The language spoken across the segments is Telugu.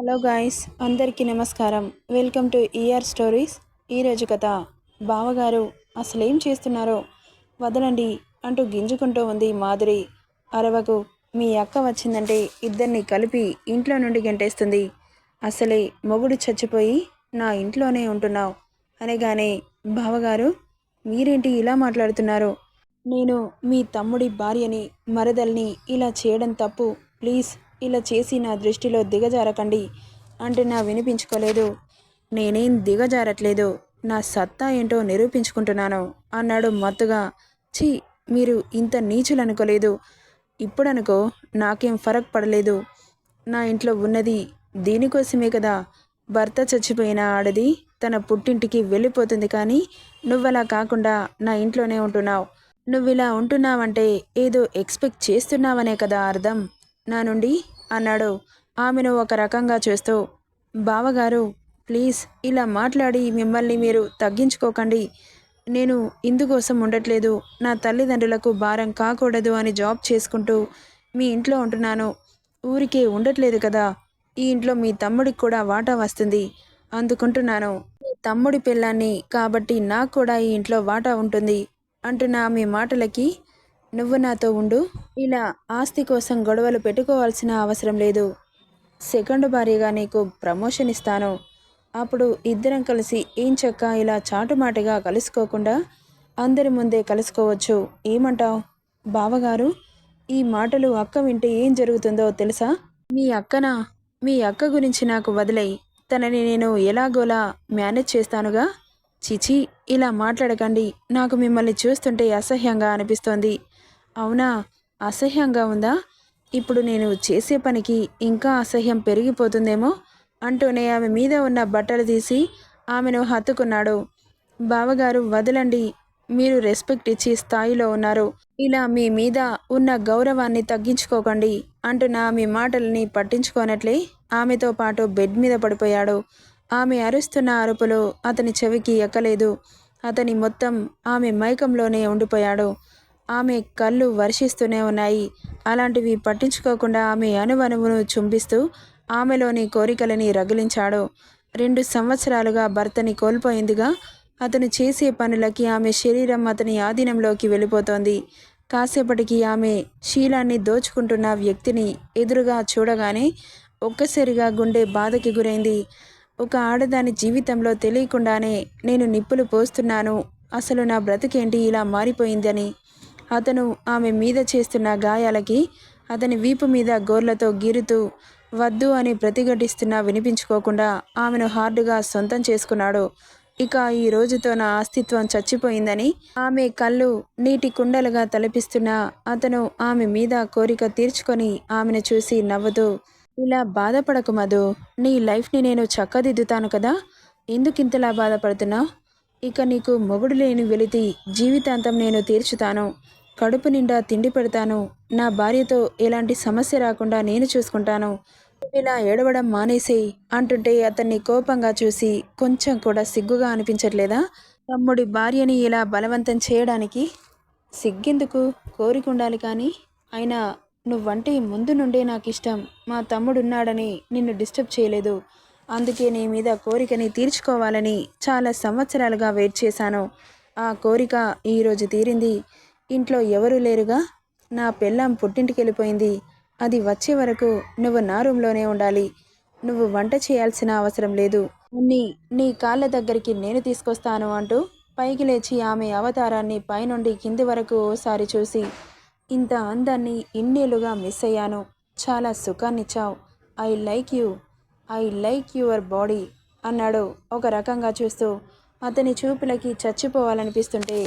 హలో గాయస్ అందరికీ నమస్కారం. వెల్కమ్ టు ఈఆర్ స్టోరీస్ ఈరోజు కథ. బావగారు అసలేం చేస్తున్నారో వదలండి అంటూ గింజుకుంటూ ఉంది మాధురి. అరవకు మీ అక్క వచ్చిందంటే ఇద్దరిని కలిపి ఇంట్లో నుండి గెంటేస్తుంది. అసలే మొగుడు చచ్చిపోయి నా ఇంట్లోనే ఉంటున్నావు అనగానే బావగారు మీరేంటి ఇలా మాట్లాడుతున్నారు? నేను మీ తమ్ముడి భార్యని మరదల్ని ఇలా చేయడం తప్పు. ప్లీజ్ ఇలా చేసి నా దృష్టిలో దిగజారకండి. అంటే నా వినిపించుకోలేదు. నేనేం దిగజారట్లేదు. నా సత్తా ఏంటో నిరూపించుకుంటున్నాను అన్నాడు మత్తుగా. ఛీ మీరు ఇంత నీచులు అనుకోలేదు ఇప్పుడనుకో నాకేం ఫరక్ పడలేదు. నా ఇంట్లో ఉన్నది దీనికోసమే కదా. భర్త చచ్చిపోయిన ఆడది తన పుట్టింటికి వెళ్ళిపోతుంది కానీ నువ్వలా కాకుండా నా ఇంట్లోనే ఉంటున్నావు. నువ్విలా ఉంటున్నావంటే ఏదో ఎక్స్పెక్ట్ చేస్తున్నావనే కదా అర్థం. నా నుండి? అన్నాడు. ఆమెను ఒక రకంగా చూస్తూ. బావగారు ప్లీజ్ ఇలా మాట్లాడి మిమ్మల్ని మీరు తగ్గించుకోకండి. నేను ఇందుకోసం ఉండట్లేదు. నా తల్లిదండ్రులకు భారం కాకూడదు అని జాబ్ చేసుకుంటూ మీ ఇంట్లో ఉంటున్నాను. ఊరికే ఉండట్లేదు కదా. ఈ ఇంట్లో మీ తమ్ముడికి కూడా వాటా వస్తుంది. అందుకుంటున్నాను. మీ తమ్ముడి పిల్లాన్ని కాబట్టి నాకు కూడా ఈ ఇంట్లో వాటా ఉంటుంది. అంటున్న మీ మాటలకి నువ్వు నాతో ఉండు. ఇలా ఆస్తి కోసం గొడవలు పెట్టుకోవాల్సిన అవసరం లేదు. సెకండ్ భార్యగా నీకు ప్రమోషన్ ఇస్తాను. అప్పుడు ఇద్దరం కలిసి ఏం చక్క ఇలా చాటుమాటుగా కలుసుకోకుండా అందరి ముందే కలుసుకోవచ్చు. ఏమంటావు? బావగారు ఈ మాటలు అక్క వింటే ఏం జరుగుతుందో తెలుసా? మీ అక్కన? మీ అక్క గురించి నాకు వదిలేయి. తనని నేను ఎలాగోలా మేనేజ్ చేస్తానుగా? చిచి ఇలా మాట్లాడకండి. నాకు మిమ్మల్ని చూస్తుంటే అసహ్యంగా అనిపిస్తోంది. అవునా? అసహ్యంగా ఉందా? ఇప్పుడు నేను చేసే పనికి ఇంకా అసహ్యం పెరిగిపోతుందేమో? అంటూనే ఆమె మీద ఉన్న బట్టలు తీసి ఆమెను హత్తుకున్నాడు. బావగారు వదలండి. మీరు రెస్పెక్ట్ ఇచ్చి స్థాయిలో ఉన్నారు. ఇలా మీ మీద ఉన్న గౌరవాన్ని తగ్గించుకోకండి అంటున్న ఆమె మాటల్ని పట్టించుకోనట్లే ఆమెతో పాటు బెడ్ మీద పడిపోయాడు. ఆమె అరుస్తున్న అరుపులు అతని చెవికి ఎక్కలేదు. అతని మొత్తం ఆమె మైకంలోనే ఉండిపోయాడు. ఆమె కళ్ళు వర్షిస్తూనే ఉన్నాయి. అలాంటివి పట్టించుకోకుండా ఆమె అణువణువును చుంబిస్తూ ఆమెలోని కోరికలని రగిలించాడు. రెండు సంవత్సరాలుగా భర్తని కోల్పోయిందిగా అతను చేసే పనులకి ఆమె శరీరం అతని ఆధీనంలోకి వెళ్ళిపోతోంది. కాసేపటికి ఆమె శీలాన్ని దోచుకుంటున్న వ్యక్తిని ఎదురుగా చూడగానే ఒక్కసారిగా గుండె బాధకి గురైంది. ఒక ఆడదాని జీవితంలో తెలియకుండానే నేను నిప్పులు పోస్తున్నాను. అసలు నా బ్రతికేంటి? ఇలా మారిపోయిందని అతను ఆమె మీద చేస్తున్న గాయాలకి అతని వీపు మీద గోర్లతో గీరుతూ వద్దు అని ప్రతిఘటిస్తున్నా వినిపించుకోకుండా ఆమెను హార్డ్గా సొంతం చేసుకున్నాడు. ఇక ఈ రోజుతో నా అస్తిత్వం చచ్చిపోయిందని ఆమె కళ్ళు నీటి కుండలుగా తలపిస్తున్న అతను ఆమె మీద కోరిక తీర్చుకొని ఆమెను చూసి నవ్వుతూ ఇలా బాధపడకు మధు నీ లైఫ్ని నేను చక్కదిద్దుతాను కదా ఎందుకింతలా బాధపడుతున్నావు? ఇక నీకు మొగుడు లేని వెళితి జీవితాంతం నేను తీర్చుతాను. కడుపు నిండా తిండి పెడతాను. నా భార్యతో ఎలాంటి సమస్య రాకుండా నేను చూసుకుంటాను. ఇలా ఏడవడం మానేసేయి అంటుంటే అతన్ని కోపంగా చూసి కొంచెం కూడా సిగ్గుగా అనిపించట్లేదా? తమ్ముడి భార్యని ఇలా బలవంతం చేయడానికి సిగ్గెందుకు? కోరిక ఉండాలి కానీ. అయినా నువ్వంటే ముందు నుండే నాకు ఇష్టం మా తమ్ముడున్నాడని నిన్ను డిస్టర్బ్ చేయలేదు. అందుకే నీ మీద కోరికని తీర్చుకోవాలని చాలా సంవత్సరాలుగా వెయిట్ చేశాను. ఆ కోరిక ఈరోజు తీరింది. ఇంట్లో ఎవరూ లేరుగా? నా పెళ్ళాం పుట్టింటికి వెళ్ళిపోయింది అది వచ్చే వరకు నువ్వు నా రూమ్లోనే ఉండాలి. నువ్వు వంట చేయాల్సిన అవసరం లేదు. నీ నీ కాళ్ళ దగ్గరికి నేను తీసుకొస్తాను అంటూ పైకి లేచి ఆమె అవతారాన్ని పైనుండి కింది వరకు ఓసారి చూసి ఇంత అందాన్ని ఇన్నేళ్ళుగా మిస్ అయ్యాను. చాలా సుఖాన్నిచ్చావు. I like you. I like your body అన్నాడు ఒక రకంగా చూస్తూ అతని చూపులకి చచ్చిపోవాలనిపిస్తుంటే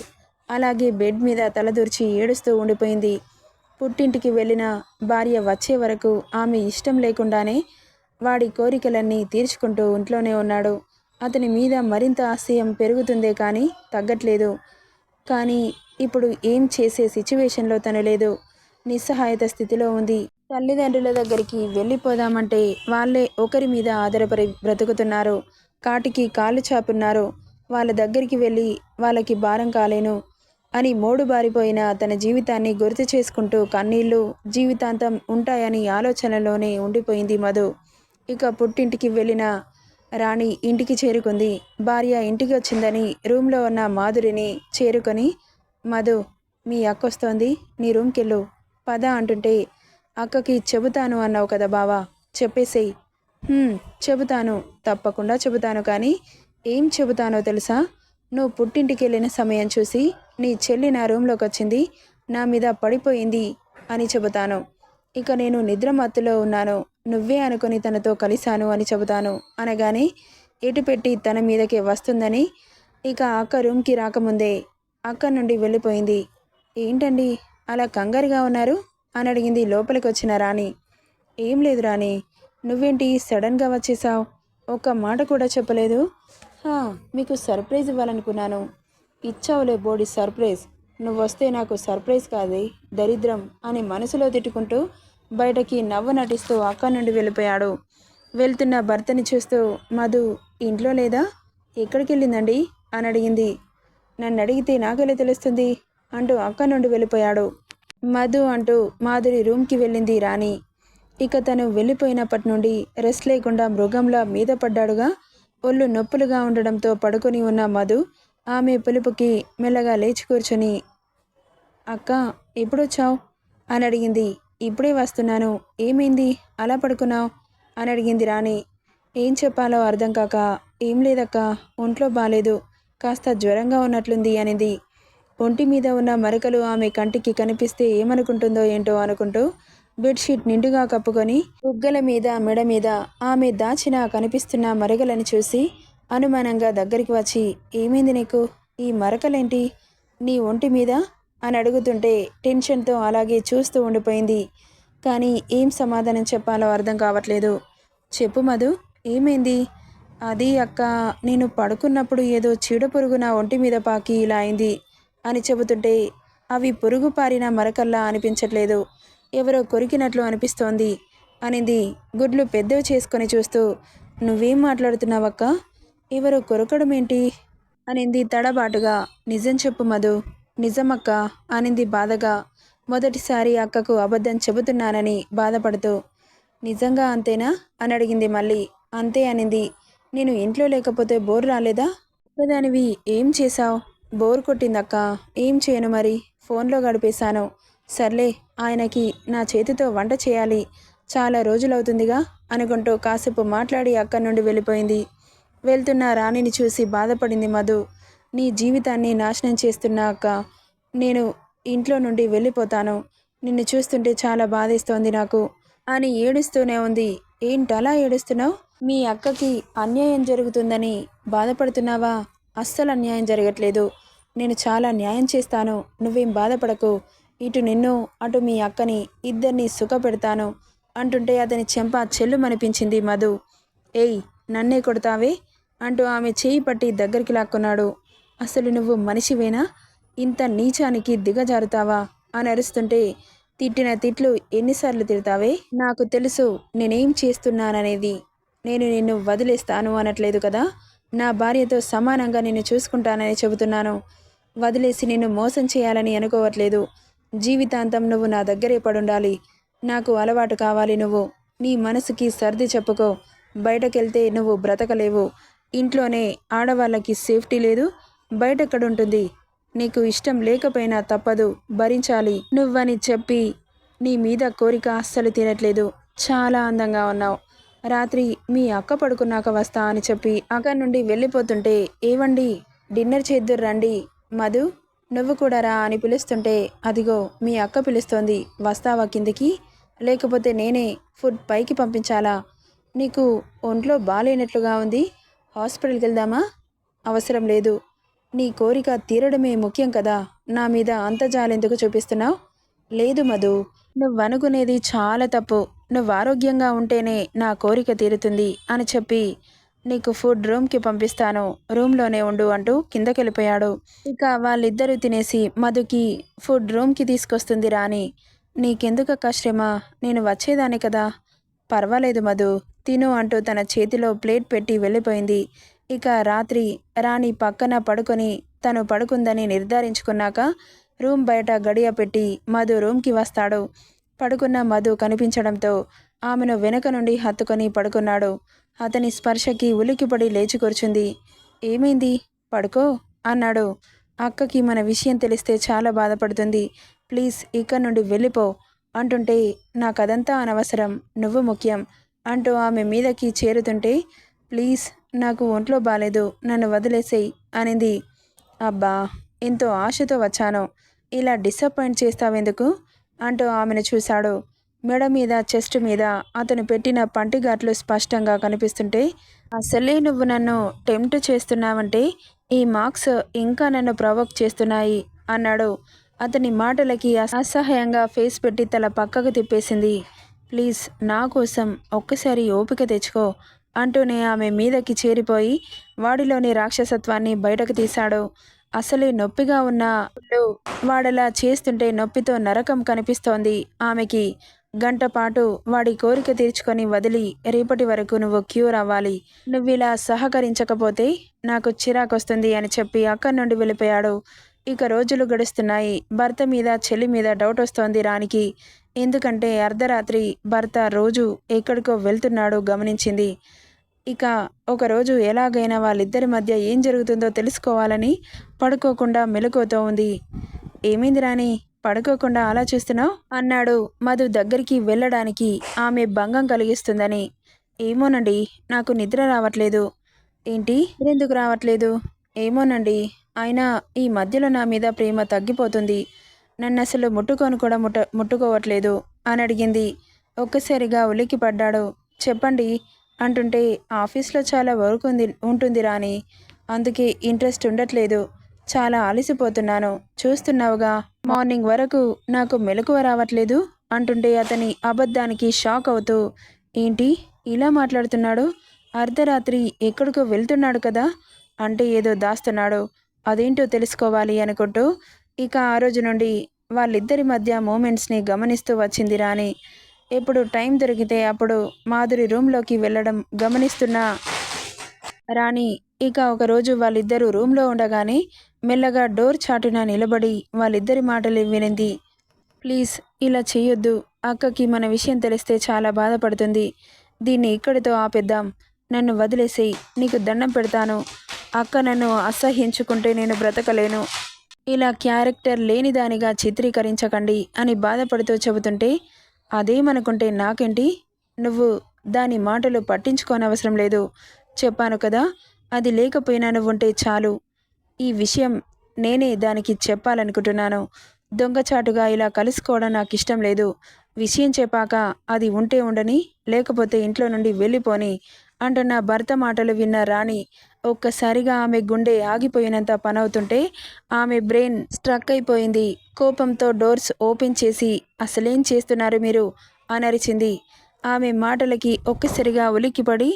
అలాగే బెడ్ మీద తలదూర్చి ఏడుస్తూ ఉండిపోయింది. పుట్టింటికి వెళ్ళిన భార్య వచ్చే వరకు ఆమె ఇష్టం లేకుండానే వాడి కోరికలన్నీ తీర్చుకుంటూ ఇంట్లోనే ఉన్నాడు. అతని మీద మరింత ఆశయం పెరుగుతుందే కానీ తగ్గట్లేదు. కానీ ఇప్పుడు ఏం చేసే సిచ్యువేషన్లో తను లేదు. నిస్సహాయత స్థితిలో ఉంది. తల్లిదండ్రుల దగ్గరికి వెళ్ళిపోదామంటే వాళ్ళే ఒకరి మీద ఆధారపడి బ్రతుకుతున్నారు. కాటికి కాళ్ళు చాపున్నారు. వాళ్ళ దగ్గరికి వెళ్ళి వాళ్ళకి భారం కాలేను. అని మోడు బారిపోయిన తన జీవితాన్ని గుర్తు చేసుకుంటూ కన్నీళ్ళు జీవితాంతం ఉంటాయని ఆలోచనలోనే ఉండిపోయింది మధు. ఇక పుట్టింటికి వెళ్ళిన రాణి ఇంటికి చేరుకుంది. భార్య ఇంటికి వచ్చిందని రూమ్లో ఉన్న మాధురిని చేరుకొని మధు మీ అక్క వస్తోంది నీ రూమ్కి వెళ్ళు పద అంటుంటే అక్కకి చెబుతాను అన్నావు కదా బావా చెప్పేసేయ్. చెబుతాను తప్పకుండా చెబుతాను కానీ ఏం చెబుతానో తెలుసా? నువ్వు పుట్టింటికి వెళ్ళిన సమయం చూసి నీ చెల్లి నా రూమ్లోకి వచ్చింది నా మీద పడిపోయింది అని చెబుతాను. ఇక నేను నిద్ర మత్తులో ఉన్నాను. నువ్వే అనుకుని తనతో కలిశాను అని చెబుతాను. అనగానే ఎటుపెట్టి తన మీదకే వస్తుందని ఇక అక్క రూమ్కి రాకముందే అక్క నుండి వెళ్ళిపోయింది. ఏంటండి అలా కంగారుగా ఉన్నారు? అని అడిగింది లోపలికి వచ్చిన రాణి. ఏం లేదు రాణి నువ్వేంటి సడన్గా వచ్చేసావు ఒక్క మాట కూడా చెప్పలేదు. మీకు సర్ప్రైజ్ ఇవ్వాలనుకున్నాను. ఇచ్చావులే బోడి సర్ప్రైజ్. నువ్వు వస్తే నాకు సర్ప్రైజ్ కాదే దరిద్రం అని మనసులో తిట్టుకుంటూ బయటకి నవ్వు నటిస్తూ అక్క నుండి వెళ్ళిపోయాడు. వెళ్తున్న భర్తని చూస్తూ మధు ఇంట్లో లేదా? ఎక్కడికి వెళ్ళిందండి అని అడిగింది. నన్ను అడిగితే నాకెలా తెలుస్తుంది? అంటూ అక్క నుండి వెళ్ళిపోయాడు. మధు అంటూ మాధురి రూమ్కి వెళ్ళింది రాణి. ఇక తను వెళ్ళిపోయినప్పటి నుండి రెస్ట్ లేకుండా మృగంలా మీద పడ్డాడుగా ఒళ్ళు నొప్పులుగా ఉండడంతో పడుకొని ఉన్న మధు ఆమె పిలుపుకి మెల్లగా లేచి కూర్చొని అక్క ఎప్పుడొచ్చావు? అని అడిగింది. ఇప్పుడే వస్తున్నాను. ఏమైంది? అలా పడుకున్నావు? అని అడిగింది రాణి. ఏం చెప్పాలో అర్థం కాక ఏం లేదక్క ఒంట్లో బాలేదు కాస్త జ్వరంగా ఉన్నట్లుంది అనింది. ఒంటి మీద ఉన్న మరకలు ఆమె కంటికి కనిపిస్తే ఏమనుకుంటుందో ఏంటో అనుకుంటూ బెడ్షీట్ నిండుగా కప్పుకొని బుగ్గల మీద మెడ మీద ఆమె దాచిన కనిపిస్తున్న మరగలని చూసి అనుమానంగా దగ్గరికి వచ్చి ఏమైంది నీకు? ఈ మరకలేంటి? నీ ఒంటి మీద? అని అడుగుతుంటే టెన్షన్తో అలాగే చూస్తూ ఉండిపోయింది. కానీ ఏం సమాధానం చెప్పాలో అర్థం కావట్లేదు. చెప్పు మధు ఏమైంది? అది అక్క నేను పడుకున్నప్పుడు ఏదో చీడ పురుగు నా ఒంటి మీద పాకి ఇలా అయింది అని చెబుతుంటే అవి పురుగు పారిన మరకల్లా అనిపించట్లేదు. ఎవరో కొరికినట్లు అనిపిస్తోంది అనింది. గుడ్లు పెద్దవి చేసుకొని చూస్తూ నువ్వేం మాట్లాడుతున్నావక్క? ఎవరో కొరకడం ఏంటి అనింది తడబాటుగా. నిజం చెప్పు మధు. నిజమక్క అనింది బాధగా. మొదటిసారి అక్కకు అబద్ధం చెబుతున్నానని బాధపడుతూ. నిజంగా అంతేనా? అని అడిగింది మళ్ళీ. అంతే అనింది. నేను ఇంట్లో లేకపోతే బోర్ రాలేదా? ఒక్కదానివి ఏం చేశావు? బోర్ కొట్టిందక్క. ఏం చేయను మరి? ఫోన్లో గడిపేశాను. సర్లే ఆయనకి నా చేతితో వంట చేయాలి. చాలా రోజులవుతుందిగా? అనుకుంటూ కాసేపు మాట్లాడి అక్కడి నుండి వెళ్ళిపోయింది. వెళ్తున్న రాణిని చూసి బాధపడింది మధు. నీ జీవితాన్ని నాశనం చేస్తున్నాక నేను ఇంట్లో నుండి వెళ్ళిపోతాను. నిన్ను చూస్తుంటే చాలా బాధేస్తోంది నాకు. అని ఏడుస్తూనే ఉంది. ఏంటలా ఏడుస్తున్నావు? మీ అక్కకి అన్యాయం జరుగుతుందని బాధపడుతున్నావా? అస్సలు అన్యాయం జరగట్లేదు. నేను చాలా న్యాయం చేస్తాను. నువ్వేం బాధపడకు. ఇటు నిన్ను అటు మీ అక్కని ఇద్దరిని సుఖపెడతాను అంటుంటే అతని చెంప చెల్లుమనిపించింది మధు. ఏయ్ నన్నే కొడతావే? అంటూ ఆమె చేయి పట్టి దగ్గరికి లాక్కున్నాడు. అసలు నువ్వు మనిషివేనా? ఇంత నీచానికి దిగజారుతావా? అని అరుస్తుంటే తిట్టిన తిట్లు ఎన్నిసార్లు తిడతావే? నాకు తెలుసు నేనేం చేస్తున్నాననేది. నేను నిన్ను వదిలేస్తాను అనట్లేదు కదా? నా భార్యతో సమానంగా నిన్ను చూసుకుంటానని చెబుతున్నాను. వదిలేసి నిన్ను మోసం చేయాలని అనుకోవట్లేదు. జీవితాంతం నువ్వు నా దగ్గరే పడుండాలి. నాకు అలవాటు కావాలి నువ్వు. నీ మనసుకి సర్ది చెప్పుకో. బయటకెళ్తే నువ్వు బ్రతకలేవు. ఇంట్లోనే ఆడవాళ్ళకి సేఫ్టీ లేదు బయటెక్కడుంటుంది. నీకు ఇష్టం లేకపోయినా తప్పదు భరించాలి. నువ్వని చెప్పి నీ మీద కోరిక అస్సలు తినట్లేదు చాలా అందంగా ఉన్నావు. రాత్రి మీ అక్క పడుకున్నాక వస్తా అని చెప్పి అక్కడి నుండి వెళ్ళిపోతుంటే ఏవండి డిన్నర్ చేద్దురు రండి. మధు నువ్వు కూడా రా అని పిలుస్తుంటే అదిగో మీ అక్క పిలుస్తోంది. వస్తావా కిందికి? లేకపోతే నేనే ఫుడ్ పైకి పంపించాలా? నీకు ఒంట్లో బాగాలేనట్లుగా ఉంది. హాస్పిటల్కి వెళ్దామా అవసరం లేదు. నీ కోరిక తీరడమే ముఖ్యం కదా. నా మీద అంత జాలెందుకు చూపిస్తున్నావు? లేదు మధు. నువ్వు అనుకునేది చాలా తప్పు. నువ్వు ఆరోగ్యంగా ఉంటేనే నా కోరిక తీరుతుంది అని చెప్పి నీకు ఫుడ్ రూమ్కి పంపిస్తాను. రూమ్లోనే ఉండు అంటూ కిందకెళ్ళిపోయాడు. ఇక వాళ్ళిద్దరూ తినేసి మధుకి ఫుడ్ రూమ్కి తీసుకొస్తుంది రాని నీకెందుకక్క శ్రమ? నేను వచ్చేదాన్ని కదా. పర్వాలేదు మధు. తిను అంటూ తన చేతిలో ప్లేట్ పెట్టి వెళ్ళిపోయింది. ఇక రాత్రి రాణి పక్కన పడుకొని తను పడుకుందని నిర్ధారించుకున్నాక రూమ్ బయట గడియ పెట్టి మధు రూమ్కి వస్తాడు. పడుకున్న మధు కనిపించడంతో ఆమెను వెనక నుండి హత్తుకొని పడుకున్నాడు. అతని స్పర్శకి ఉలికిపడి లేచి కూర్చుంది. ఏమైంది? పడుకో అన్నాడు. అక్కకి మన విషయం తెలిస్తే చాలా బాధపడుతుంది. ప్లీజ్ ఇక్కడ నుండి వెళ్ళిపో. అంటుంటే నాకదంతా అనవసరం. నువ్వు ముఖ్యం. అంటూ ఆమె మీదకి చేరుతుంటే ప్లీజ్ నాకు ఒంట్లో బాలేదు నన్ను వదిలేసేయి అనింది. అబ్బా ఎంతో ఆశతో వచ్చాను. ఇలా డిసప్పాయింట్ చేస్తావెందుకు? అంటూ ఆమెను చూశాడు. మెడ మీద చెస్ట్ మీద అతను పెట్టిన పంటిగాట్లు స్పష్టంగా కనిపిస్తుంటే అసలే నువ్వు నన్ను టెంప్ట్ చేస్తున్నావంటే ఈ మార్క్స్ ఇంకా నన్ను ప్రవోక్ చేస్తున్నాయి అన్నాడు. అతని మాటలకి అసహ్యంగా ఫేస్ పెట్టి తల పక్కకు తిప్పేసింది. ప్లీజ్ నా కోసం ఒక్కసారి ఓపిక తెచ్చుకో అంటూనే ఆమె మీదకి చేరిపోయి వాడిలోని రాక్షసత్వాన్ని బయటకు తీశాడు. అసలే నొప్పిగా ఉన్న వాడలా చేస్తుంటే నొప్పితో నరకం కనిపిస్తోంది ఆమెకి. గంట పాటు వాడి కోరిక తీర్చుకొని వదిలి రేపటి వరకు నువ్వు క్యూర్ అవ్వాలి. నువ్వు ఇలా సహకరించకపోతే నాకు చిరాకొస్తుంది అని చెప్పి అక్కడి నుండి వెళ్ళిపోయాడు. ఇక రోజులు గడుస్తున్నాయి. భర్త మీద చెల్లి మీద డౌట్ వస్తోంది రానికి ఎందుకంటే అర్ధరాత్రి భర్త రోజు ఎక్కడికో వెళ్తున్నాడో గమనించింది. ఇక ఒకరోజు ఎలాగైనా వాళ్ళిద్దరి మధ్య ఏం జరుగుతుందో తెలుసుకోవాలని పడుకోకుండా మెలకువతో ఉంది. ఏమైంది రాని పడుకోకుండా అలా చూస్తున్నావు? అన్నాడు మధు దగ్గరికి వెళ్ళడానికి ఆమె భంగం కలిగిస్తుందని. ఏమోనండి నాకు నిద్ర రావట్లేదు. ఏంటి? ఎందుకు రావట్లేదు? ఏమోనండి అయినా ఈ మధ్యలో నా మీద ప్రేమ తగ్గిపోతుంది. నన్ను అసలు ముట్టుకొని కూడా ముట్ట ముట్టుకోవట్లేదు అని అడిగింది. ఒక్కసారిగా ఉలిక్కి పడ్డాడు. చెప్పండి అంటుంటే ఆఫీస్లో చాలా వర్క్ ఉంది ఉంటుంది రాని అందుకే ఇంట్రెస్ట్ ఉండట్లేదు. చాలా అలసిపోతున్నాను. చూస్తున్నావుగా మార్నింగ్ వరకు నాకు మెలకువ రావట్లేదు అంటుంటే అతని అబద్ధానికి షాక్ అవుతూ. ఏంటి? ఇలా మాట్లాడుతున్నాడు? అర్ధరాత్రి ఎక్కడికో వెళ్తున్నాడు కదా? అంటే ఏదో దాస్తున్నాడు. అదేంటో తెలుసుకోవాలి అనుకుంటూ ఇక ఆ రోజు నుండి వాళ్ళిద్దరి మధ్య మూమెంట్స్ని గమనిస్తూ వచ్చింది రాణి. ఎప్పుడు టైం దొరికితే అప్పుడు మాధురి రూమ్లోకి వెళ్ళడం గమనిస్తున్న రాణి ఇక ఒకరోజు వాళ్ళిద్దరూ రూమ్లో ఉండగానే మెల్లగా డోర్ చాటున నిలబడి వాళ్ళిద్దరి మాటలు వినింది. ప్లీజ్ ఇలా చేయొద్దు అక్కకి మన విషయం తెలిస్తే చాలా బాధపడుతుంది. దీన్ని ఇక్కడితో ఆపేద్దాం. నన్ను వదిలేసేయి. నీకు దండం పెడతాను. అక్క నన్ను అసహ్యించుకుంటే నేను బ్రతకలేను. ఇలా క్యారెక్టర్ లేనిదానిగా చిత్రీకరించకండి అని బాధపడుతూ చెబుతుంటే అదేమనుకుంటే నాకేంటి? నువ్వు దాని మాటలు పట్టించుకోనవసరం లేదు. చెప్పాను కదా అది లేకపోయినా నువ్వుంటే చాలు. ఈ విషయం నేనే దానికి చెప్పాలనుకుంటున్నాను. దొంగచాటుగా ఇలా కలుసుకోవడం నాకు ఇష్టం లేదు. విషయం చెప్పాక అది ఉంటే ఉండని లేకపోతే ఇంట్లో నుండి వెళ్ళిపోని అంటున్న భర్త మాటలు విన్న రాణి ఒక్కసారిగా ఆమె గుండె ఆగిపోయినంత పనవుతుంటే ఆమె బ్రెయిన్ స్ట్రక్ అయిపోయింది. కోపంతో డోర్స్ ఓపెన్ చేసి అసలేం చేస్తున్నారు మీరు? అనరిచింది. ఆమె మాటలకి ఒక్కసారిగా ఉలిక్కిపడి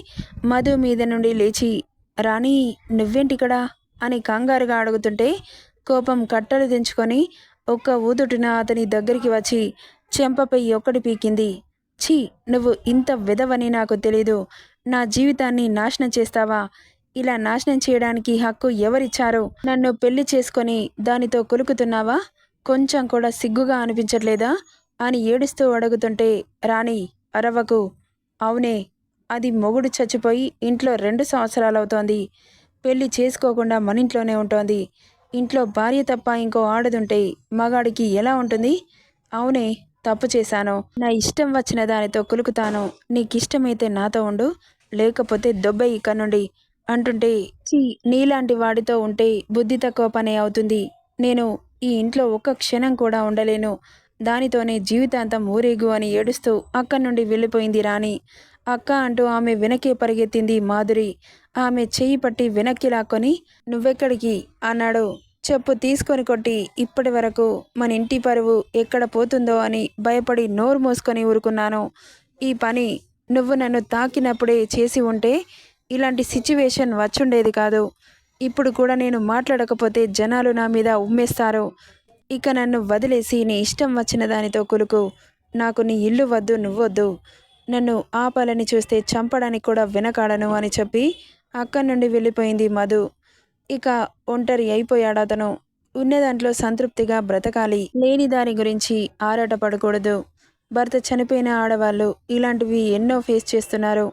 మధు మీద నుండి లేచి రాణి నువ్వేంటిక్కడ? అని కంగారుగా అడుగుతుంటే కోపం కట్టలు దించుకొని ఒక్క ఊదుటిన అతని దగ్గరికి వచ్చి చెంపపై ఒక్కటి పీకింది. ఛీ నువ్వు ఇంత విధవని నాకు తెలీదు. నా జీవితాన్ని నాశనం చేస్తావా? ఇలా నాశనం చేయడానికి హక్కు ఎవరిచ్చారో? నన్ను పెళ్ళి చేసుకొని దానితో కొలుకుతున్నావా? కొంచెం కూడా సిగ్గుగా అనిపించట్లేదా? అని ఏడుస్తూ అడుగుతుంటే రాణి అరవకు అవునే అది మొగుడు చచ్చిపోయి ఇంట్లో రెండు సంవత్సరాలు అవుతోంది పెళ్ళి చేసుకోకుండా మన ఇంట్లోనే ఉంటోంది. ఇంట్లో భార్య తప్ప ఇంకో ఆడదుంటే మగాడికి ఎలా ఉంటుంది? అవునే తప్పు చేశాను. నా ఇష్టం వచ్చిన దానితో కులుకుతాను. నీకిష్టమైతే నాతో ఉండు. లేకపోతే దొబ్బ ఇక్కడ నుండి అంటుంటే చీ నీలాంటి వాడితో ఉంటే బుద్ధి తక్కువ పని అవుతుంది. నేను ఈ ఇంట్లో ఒక్క క్షణం కూడా ఉండలేను. దానితోనే జీవితాంతం ఊరేగు అని ఏడుస్తూ అక్కడి నుండి వెళ్ళిపోయింది రాణి. అక్క అంటూ ఆమె వెనకే పరిగెత్తింది మాధురి. ఆమె చెయ్యి పట్టి వెనక్కి లాక్కొని నువ్వెక్కడికి? అన్నాడు. చెప్పు తీసుకొని కొట్టి ఇప్పటి వరకు మన ఇంటి పరువు ఎక్కడ పోతుందో అని భయపడి నోరు మోసుకొని ఊరుకున్నాను. ఈ పని నువ్వు నన్ను తాకినప్పుడే చేసి ఉంటే ఇలాంటి సిచ్యువేషన్ వచ్చుండేది కాదు. ఇప్పుడు కూడా నేను మాట్లాడకపోతే జనాలు నా మీద ఉమ్మేస్తారు. ఇక నన్ను వదిలేసి నీ ఇష్టం వచ్చిన దానితో కొలుకు. నాకు నీ ఇల్లు వద్దు నువ్వొద్దు. నన్ను ఆపాలని చూస్తే చంపడానికి కూడా వెనకాడను అని చెప్పి అక్కడి నుండి వెళ్ళిపోయింది మధు. ఇక ఒంటరి అయిపోయాడు అతను. ఉన్న దాంట్లో సంతృప్తిగా బ్రతకాలి. లేని దాని గురించి ఆరాటపడకూడదు భర్త చనిపోయిన ఆడవాళ్ళు ఇలాంటివి ఎన్నో ఫేస్ చేస్తున్నారు.